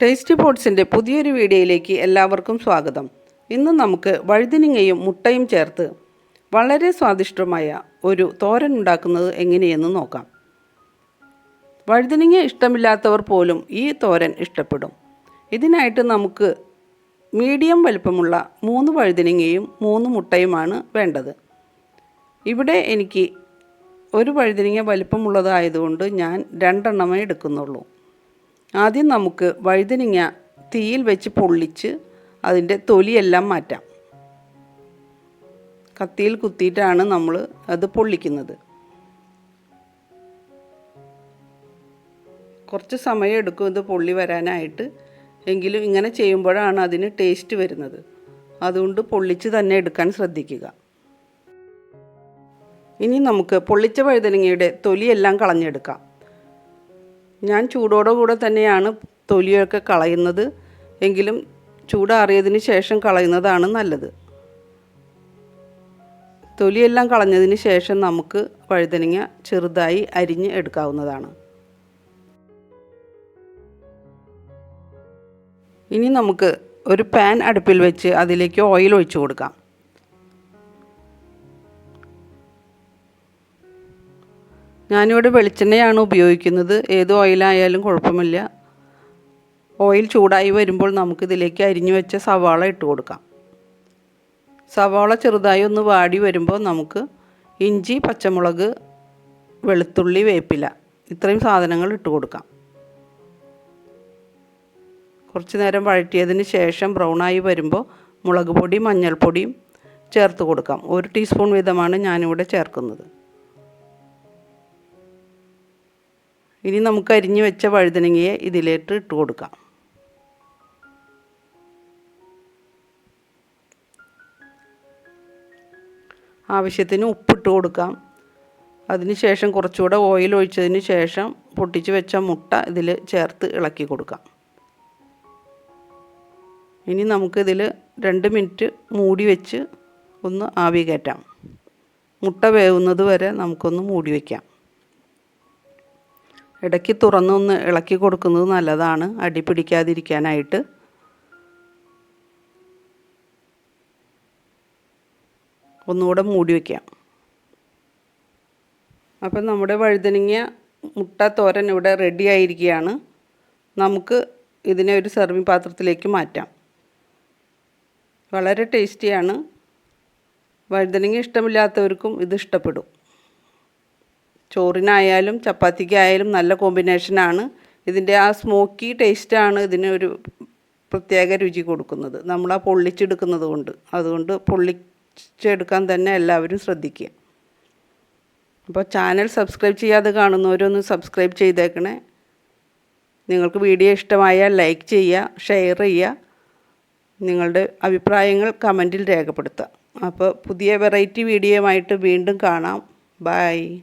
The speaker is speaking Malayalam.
ടേസ്റ്റി പോട്ട്സിന്റെ പുതിയൊരു വീഡിയോയിലേക്ക് എല്ലാവർക്കും സ്വാഗതം. ഇന്ന് നമുക്ക് വഴുതിനിങ്ങയും മുട്ടയും ചേർത്ത് വളരെ സ്വാദിഷ്ടമായ ഒരു തോരൻ ഉണ്ടാക്കുന്നത് എങ്ങനെയെന്ന് നോക്കാം. വഴുതിനിങ്ങ ഇഷ്ടമില്ലാത്തവർ പോലും ഈ തോരൻ ഇഷ്ടപ്പെടും. ഇതിനായിട്ട് നമുക്ക് മീഡിയം വലുപ്പമുള്ള മൂന്ന് വഴുതിനിങ്ങയും മൂന്ന് മുട്ടയുമാണ് വേണ്ടത്. ഇവിടെ എനിക്ക് ഒരു വഴുതിനിങ്ങ വലിപ്പമുള്ളതായതുകൊണ്ട് ഞാൻ രണ്ടെണ്ണമേ എടുക്കുന്നുള്ളൂ. ആദ്യം നമുക്ക് വഴുതനങ്ങ തീയിൽ വെച്ച് പൊള്ളിച്ച് അതിന്റെ തൊലിയെല്ലാം മാറ്റാം. കത്തിയിൽ കുത്തിയിട്ടാണ് നമ്മൾ അത് പൊള്ളിക്കുന്നത്. കുറച്ച് സമയം എടുക്കും ഇത് പൊള്ളി വരാനായിട്ട്. എങ്കിലും ഇങ്ങനെ ചെയ്യുമ്പോഴാണ് അതിന് ടേസ്റ്റ് വരുന്നത്. അതുകൊണ്ട് പൊള്ളിച്ച് തന്നെ എടുക്കാൻ ശ്രദ്ധിക്കുക. ഇനി നമുക്ക് പൊള്ളിച്ച വഴുതനങ്ങയുടെ തൊലിയെല്ലാം കളഞ്ഞെടുക്കാം. ഞാൻ ചൂടോടെ കൂടെ തന്നെയാണ് തൊലിയൊക്കെ കളയുന്നത്. എങ്കിലും ചൂടാറിയതിന് ശേഷം കളയുന്നതാണ് നല്ലത്. തൊലിയെല്ലാം കളഞ്ഞതിന് ശേഷം നമുക്ക് വഴുതനങ്ങ ചെറുതായി അരിഞ്ഞ് എടുക്കാവുന്നതാണ്. ഇനി നമുക്ക് ഒരു പാൻ അടുപ്പിൽ വെച്ച് അതിലേക്ക് ഓയിൽ ഒഴിച്ചു കൊടുക്കാം. ഞാനിവിടെ വെളിച്ചെണ്ണയാണ് ഉപയോഗിക്കുന്നത്. ഏത് ഓയിലായാലും കുഴപ്പമില്ല. ഓയിൽ ചൂടായി വരുമ്പോൾ നമുക്കിതിലേക്ക് അരിഞ്ഞു വെച്ച സവാള ഇട്ട് കൊടുക്കാം. സവാള ചെറുതായി ഒന്ന് വാടി വരുമ്പോൾ നമുക്ക് ഇഞ്ചി പച്ചമുളക് വെളുത്തുള്ളി വേപ്പില ഇത്രയും സാധനങ്ങൾ ഇട്ട് കൊടുക്കാം. കുറച്ച് നേരം വഴറ്റിയതിന് ശേഷം ബ്രൗണായി വരുമ്പോൾ മുളക് പൊടി മഞ്ഞൾപ്പൊടിയും ചേർത്ത് കൊടുക്കാം. ഒരു ടീസ്പൂൺ വീതമാണ് ഞാനിവിടെ ചേർക്കുന്നത്. ഇനി നമുക്ക് അരിഞ്ഞു വെച്ച വഴുതനങ്ങയെ ഇതിലേക്ക് ഇട്ട് കൊടുക്കാം. ആവശ്യത്തിന് ഉപ്പിട്ട് കൊടുക്കാം. അതിനുശേഷം കുറച്ചുകൂടെ ഓയിൽ ഒഴിച്ചതിന് ശേഷം പൊട്ടിച്ച് വെച്ച മുട്ട ഇതിൽ ചേർത്ത് ഇളക്കി കൊടുക്കാം. ഇനി നമുക്കിതിൽ രണ്ട് മിനിറ്റ് മൂടി വെച്ച് ഒന്ന് ആവി കയറ്റാം മുട്ട വേവുന്നത് വരെ നമുക്കൊന്ന് മൂടി വയ്ക്കാം ഇടയ്ക്ക് തുറന്നൊന്ന് ഇളക്കി കൊടുക്കുന്നത് നല്ലതാണ്. അടി പിടിക്കാതിരിക്കാനായിട്ട്. ഒന്നുകൂടെ മൂടി വയ്ക്കാം അപ്പം നമ്മുടെ വഴുതനങ്ങ മുട്ട തോരൻ ഇവിടെ റെഡി ആയിരിക്കുകയാണ്. നമുക്ക് ഇതിനെ ഒരു സെർവിങ് പാത്രത്തിലേക്ക് മാറ്റാം. വളരെ ടേസ്റ്റിയാണ് വഴുതനങ്ങ ഇഷ്ടമില്ലാത്തവർക്കും ഇത് ഇഷ്ടപ്പെടും. ചോറിനായാലും ചപ്പാത്തിക്കായാലും നല്ല കോമ്പിനേഷനാണ് ഇതിന്റെ ആ സ്മോക്കി ടേസ്റ്റാണ് ഇതിന് ഒരു പ്രത്യേക രുചി കൊടുക്കുന്നത്. നമ്മൾ ആ പൊള്ളിച്ചെടുക്കുന്നത് കൊണ്ട്. അതുകൊണ്ട് പൊള്ളിച്ചെടുക്കാൻ തന്നെ എല്ലാവരും ശ്രദ്ധിക്കുക. അപ്പോൾ ചാനൽ സബ്സ്ക്രൈബ് ചെയ്യാതെ കാണുന്നവരൊന്ന് സബ്സ്ക്രൈബ് ചെയ്തേക്കണേ. നിങ്ങൾക്ക് വീഡിയോ ഇഷ്ടമായാൽ ലൈക്ക് ചെയ്യുക ഷെയർ ചെയ്യുക. നിങ്ങളുടെ അഭിപ്രായങ്ങൾ കമന്റിൽ രേഖപ്പെടുത്തുക. അപ്പോൾ പുതിയ വെറൈറ്റി വീഡിയോയുമായിട്ട് വീണ്ടും കാണാം. ബൈ